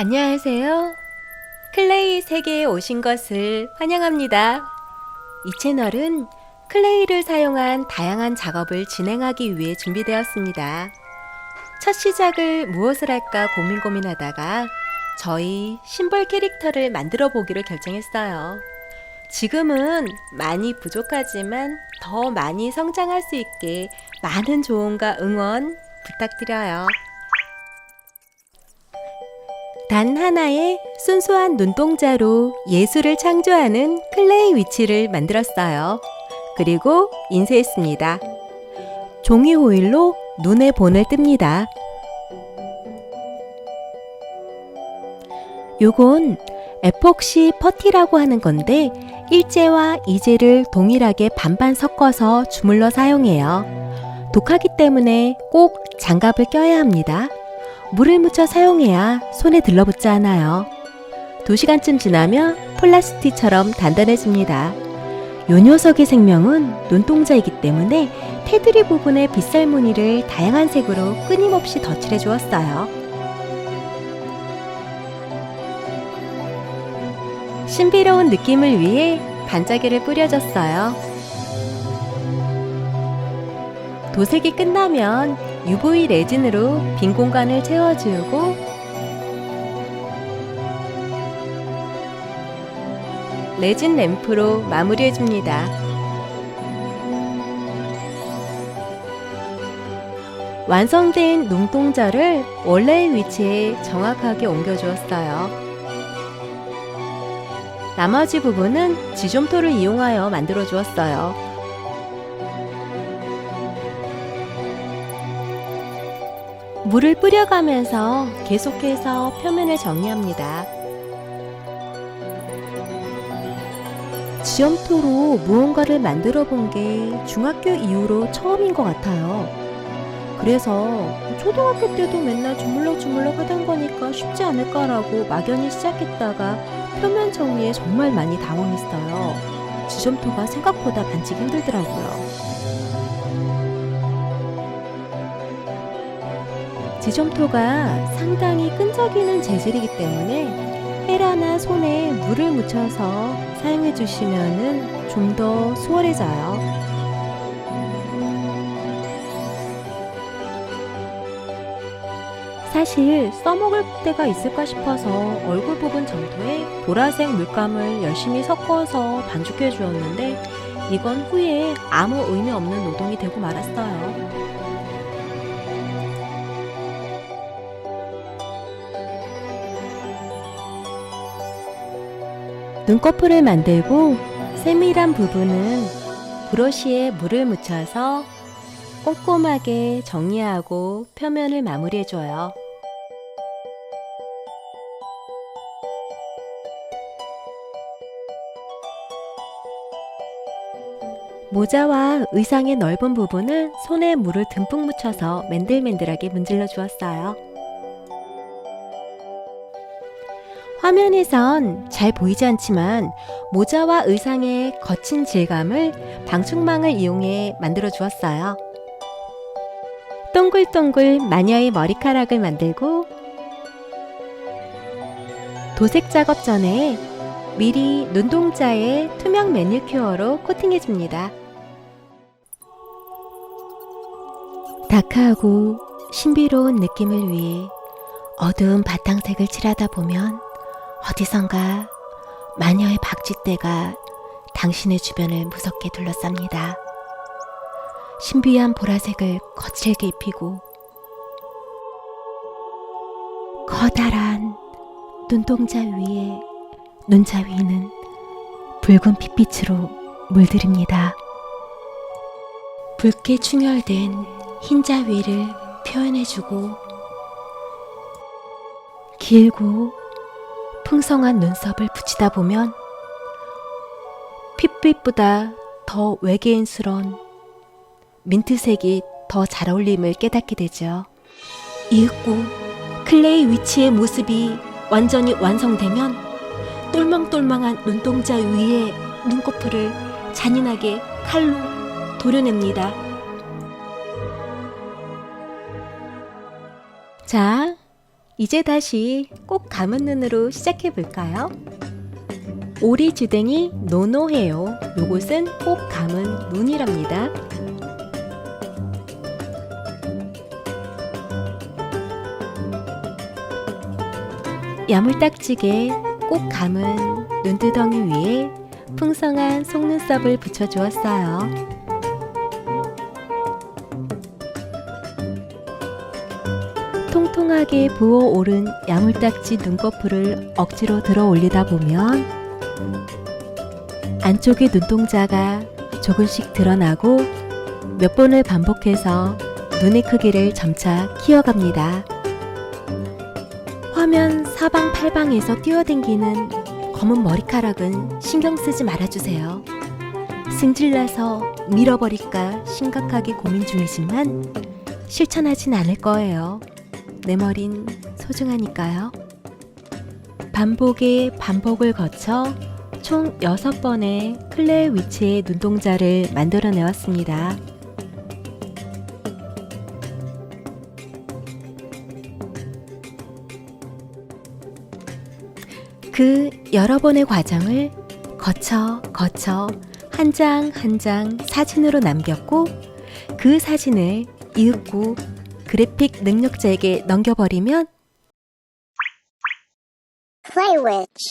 안녕하세요. 클레이 세계에 오신 것을 환영합니다. 이 채널은 클레이를 사용한 다양한 작업을 진행하기 위해 준비되었습니다. 첫 시작을 무엇을 할까 고민 고민하다가 저희 심벌 캐릭터를 만들어 보기로 결정했어요. 지금은 많이 부족하지만 더 많이 성장할 수 있게 많은 조언과 응원 부탁드려요. 단 하나의 순수한 눈동자로 예술을 창조하는 클레이 위치를 만들었어요. 그리고 인쇄했습니다. 종이 호일로 눈에 본을 뜹니다. 요건 에폭시 퍼티라고 하는 건데 일제와 이제를 동일하게 반반 섞어서 주물러 사용해요. 독하기 때문에 꼭 장갑을 껴야 합니다. 물을 묻혀 사용해야 손에 들러붙지 않아요. 2시간쯤 지나면 플라스틱처럼 단단해집니다. 요 녀석의 생명은 눈동자이기 때문에 테두리 부분의 빗살 무늬를 다양한 색으로 끊임없이 덧칠해 주었어요. 신비로운 느낌을 위해 반짝이를 뿌려줬어요. 도색이 끝나면 UV 레진으로 빈 공간을 채워주고 레진 램프로 마무리해줍니다. 완성된 눈동자를 원래의 위치에 정확하게 옮겨주었어요. 나머지 부분은 지점토를 이용하여 만들어 주었어요. 물을 뿌려가면서 계속해서 표면을 정리합니다. 지점토로 무언가를 만들어 본 게 중학교 이후로 처음인 것 같아요. 그래서 초등학교 때도 맨날 주물럭 주물럭 하던 거니까 쉽지 않을까라고 막연히 시작했다가 표면 정리에 정말 많이 당황했어요. 지점토가 생각보다 만지기 힘들더라고요. 지점토가 상당히 끈적이는 재질이기 때문에 헤라나 손에 물을 묻혀서 사용해 주시면 좀 더 수월해져요. 사실 써먹을 때가 있을까 싶어서 얼굴 부분 점토에 보라색 물감을 열심히 섞어서 반죽해 주었는데 이건 후에 아무 의미 없는 노동이 되고 말았어요. 눈꺼풀을 만들고 세밀한 부분은 브러쉬에 물을 묻혀서 꼼꼼하게 정리하고 표면을 마무리해줘요. 모자와 의상의 넓은 부분은 손에 물을 듬뿍 묻혀서 맨들맨들하게 문질러 주었어요. 화면에선 잘 보이지 않지만 모자와 의상의 거친 질감을 방충망을 이용해 만들어 주었어요. 동글동글 마녀의 머리카락을 만들고 도색 작업 전에 미리 눈동자에 투명 매니큐어로 코팅해 줍니다. 다크하고 신비로운 느낌을 위해 어두운 바탕색을 칠하다 보면 어디선가 마녀의 박쥐떼가 당신의 주변을 무섭게 둘러쌉니다. 신비한 보라색을 거칠게 입히고 커다란 눈동자 위에 눈자 위는 붉은 핏빛으로 물들입니다. 붉게 충혈된 흰자 위를 표현해주고 길고 풍성한 눈썹을 붙이다 보면 핏빛보다 더 외계인스러운 민트색이 더 잘 어울림을 깨닫게 되죠. 이윽고 클레이 위치의 모습이 완전히 완성되면 똘망똘망한 눈동자 위에 눈꺼풀을 잔인하게 칼로 도려냅니다. 자, 이제 다시 꼭 감은 눈으로 시작해 볼까요? 오리 주댕이 노노해요. 요것은 꼭 감은 눈이랍니다. 야물딱지게 꼭 감은 눈두덩이 위에 풍성한 속눈썹을 붙여주었어요. 통통하게 부어오른 야물딱지 눈꺼풀을 억지로 들어 올리다 보면 안쪽의 눈동자가 조금씩 드러나고 몇 번을 반복해서 눈의 크기를 점차 키워갑니다. 화면 사방팔방에서 뛰어댕기는 검은 머리카락은 신경 쓰지 말아주세요. 승질나서 밀어버릴까 심각하게 고민 중이지만 실천하진 않을 거예요. 내 머린 소중하니까요. 반복의 반복을 거쳐 총 6번의 클레 위치의 눈동자를 만들어내 왔습니다. 그 여러 번의 과정을 거쳐 거쳐 한 장 한 장 사진으로 남겼고 그 사진을 이윽고 그래픽 능력자에게 넘겨버리면 Play Witch.